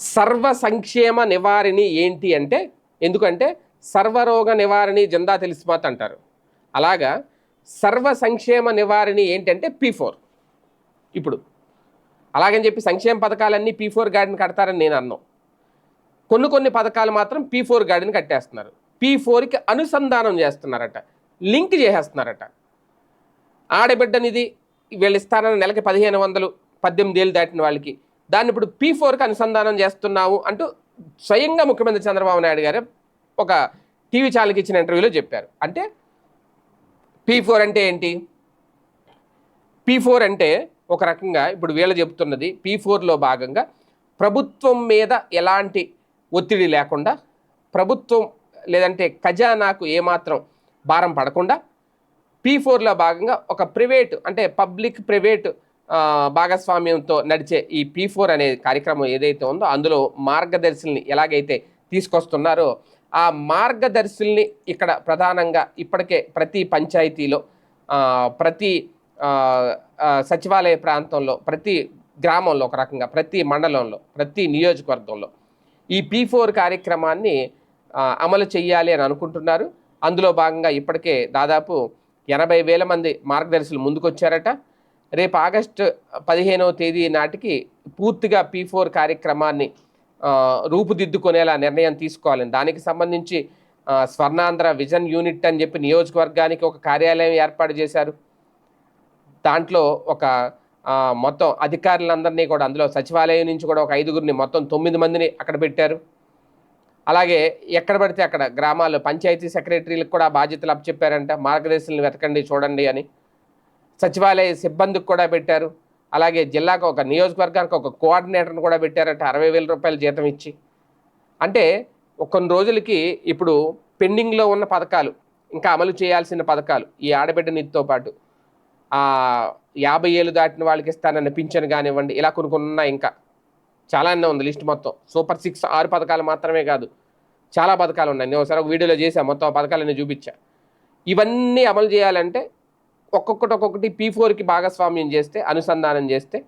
సర్వ సంక్షేమ నివారిణి ఏంటి అంటే ఎందుకంటే సర్వరోగ నివారిణి జందా తెలిసిమాత అంటారు. అలాగా సర్వ సంక్షేమ నివారిణి ఏంటంటే పీ ఫోర్. ఇప్పుడు అలాగని చెప్పి సంక్షేమ పథకాలన్నీ పీ ఫోర్ గార్డెన్ కడతారని నేను అన్నాం. కొన్ని కొన్ని పథకాలు మాత్రం పీ ఫోర్ గార్డెన్ కట్టేస్తున్నారు. పీ ఫోర్కి అనుసంధానం చేస్తున్నారట. లింక్ చేసేస్తున్నారట. ఆడబిడ్డనిది వీళ్ళు ఇస్తారని నెలకి పదిహేను వందలు పద్దెనిమిది ఏళ్ళు దాటిన వాళ్ళకి దాన్ని ఇప్పుడు పీ ఫోర్కి అనుసంధానం చేస్తున్నాము అంటూ స్వయంగా ముఖ్యమంత్రి చంద్రబాబు నాయుడు గారు ఒక టీవీ ఛానల్కి ఇచ్చిన ఇంటర్వ్యూలో చెప్పారు. అంటే పీ ఫోర్ అంటే ఏంటి? పీ ఫోర్ అంటే ఒక రకంగా ఇప్పుడు వీళ్ళు చెబుతున్నది పీ ఫోర్లో భాగంగా ప్రభుత్వం మీద ఎలాంటి ఒత్తిడి లేకుండా ప్రభుత్వం లేదంటే ఖజానాకు ఏమాత్రం భారం పడకుండా పీ ఫోర్లో భాగంగా ఒక ప్రైవేట్ అంటే పబ్లిక్ ప్రైవేట్ భాగస్వామ్యంతో నడిచే ఈ పీ ఫోర్ అనే కార్యక్రమం ఏదైతే ఉందో అందులో మార్గదర్శుల్ని ఎలాగైతే తీసుకొస్తున్నారో ఆ మార్గదర్శుల్ని ఇక్కడ ప్రధానంగా ఇప్పటికే ప్రతి పంచాయతీలో ప్రతి సచివాలయ ప్రాంతంలో ప్రతి గ్రామంలో ఒక రకంగా ప్రతి మండలంలో ప్రతి నియోజకవర్గంలో ఈ పీ ఫోర్ కార్యక్రమాన్ని అమలు చేయాలి అని అనుకుంటున్నారు. అందులో భాగంగా ఇప్పటికే దాదాపు ఎనభై వేల మంది మార్గదర్శులు ముందుకొచ్చారట. రేపు ఆగస్టు పదిహేనవ తేదీ నాటికి పూర్తిగా పీ ఫోర్ కార్యక్రమాన్ని రూపుదిద్దుకునేలా నిర్ణయం తీసుకోవాలని దానికి సంబంధించి స్వర్ణాంధ్ర విజన్ యూనిట్ అని చెప్పి నియోజకవర్గానికి ఒక కార్యాలయం ఏర్పాటు చేశారు. దాంట్లో ఒక మొత్తం అధికారులందరినీ కూడా అందులో సచివాలయం నుంచి కూడా ఒక ఐదుగురిని మొత్తం తొమ్మిది మందిని అక్కడ పెట్టారు. అలాగే ఎక్కడ పడితే అక్కడ గ్రామాల్లో పంచాయతీ సెక్రటరీలకు కూడా బాధ్యతలు అప్పచెప్పారంట. మార్గదర్శనలు వెతకండి చూడండి అని. సచివాలయ సిబ్బందికి కూడా పెట్టారు. అలాగే జిల్లాకు ఒక నియోజకవర్గానికి ఒక కోఆర్డినేటర్ని కూడా పెట్టారట అరవై వేల రూపాయల జీతం ఇచ్చి. అంటే ఒక కొన్ని రోజులకి ఇప్పుడు పెండింగ్లో ఉన్న పథకాలు ఇంకా అమలు చేయాల్సిన పథకాలు ఈ ఆడబిడ్డ నిధితో పాటు. యాభై ఏళ్ళు దాటిన వాళ్ళకి ఇస్తానన్న పింఛన్ కానివ్వండి ఇలా కొన్ని కొన్ని ఉన్నాయి ఇంకా. చాలానే ఉంది లిస్ట్ మొత్తం. సూపర్ సిక్స్ ఆరు పథకాలు మాత్రమే కాదు. చాలా పథకాలు ఉన్నాయి. నేను ఒకసారి ఒక వీడియోలో చేశాను మొత్తం పథకాలన్నీ చూపించా. ఇవన్నీ అమలు చేయాలంటే ఒక్కొక్కటి ఒక్కొక్కటి పీ ఫోర్కి భాగస్వామ్యం చేస్తే అనుసంధానం చేస్తే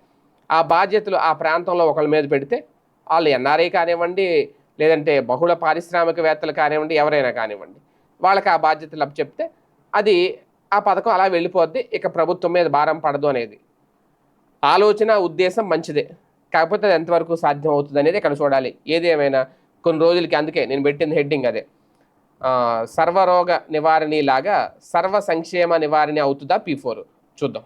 ఆ బాధ్యతలు ఆ ప్రాంతంలో ఒకళ్ళ మీద పెడితే వాళ్ళు ఎన్ఆర్ఐ కానివ్వండి లేదంటే బహుళ పారిశ్రామికవేత్తలు కానివ్వండి ఎవరైనా కానివ్వండి వాళ్ళకి ఆ బాధ్యతలు చెప్తే అది ఆ పథకం అలా వెళ్ళిపోద్ది ఇక ప్రభుత్వం మీద భారం పడదు అనేది. ఆలోచన ఉద్దేశం మంచిదే. కాకపోతే అది ఎంతవరకు సాధ్యం అవుతుంది అనేది ఇక్కడ చూడాలి. ఏదేమైనా కొన్ని రోజులకి అందుకే నేను పెట్టింది హెడ్డింగ్ అదే. సర్వరోగ నివారణి లాగా సర్వ సంక్షేమ నివారణి అవుతుందా పీ ఫోర్ చూద్దాం.